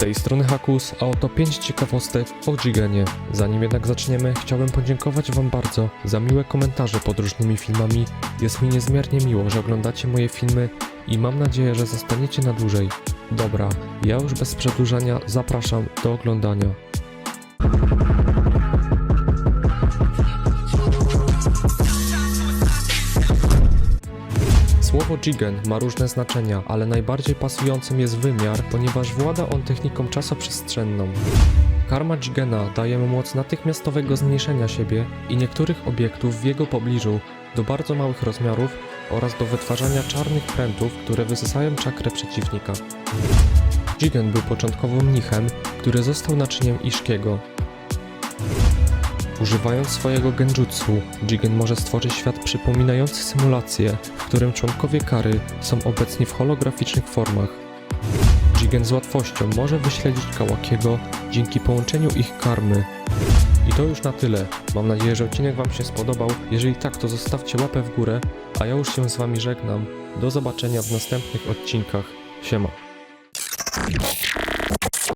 tej strony Hakus, a oto 5 ciekawostek o Gigenie. Zanim jednak zaczniemy, chciałbym podziękować Wam bardzo za miłe komentarze pod różnymi filmami. Jest mi niezmiernie miło, że oglądacie moje filmy i mam nadzieję, że zostaniecie na dłużej. Dobra, ja już bez przedłużania zapraszam do oglądania. Słowo Jigen ma różne znaczenia, ale najbardziej pasującym jest wymiar, ponieważ włada on techniką czasoprzestrzenną. Karma Jigena daje mu moc natychmiastowego zmniejszenia siebie i niektórych obiektów w jego pobliżu do bardzo małych rozmiarów oraz do wytwarzania czarnych prętów, które wysysają czakrę przeciwnika. Jigen był początkowo mnichem, który został naczyniem Ishkiego. Używając swojego genjutsu, Jigen może stworzyć świat przypominający symulację, w którym członkowie kary są obecni w holograficznych formach. Jigen z łatwością może wyśledzić Kawakiego dzięki połączeniu ich karmy. I to już na tyle. Mam nadzieję, że odcinek Wam się spodobał. Jeżeli tak, to zostawcie łapę w górę, a ja już się z Wami żegnam. Do zobaczenia w następnych odcinkach. Siema.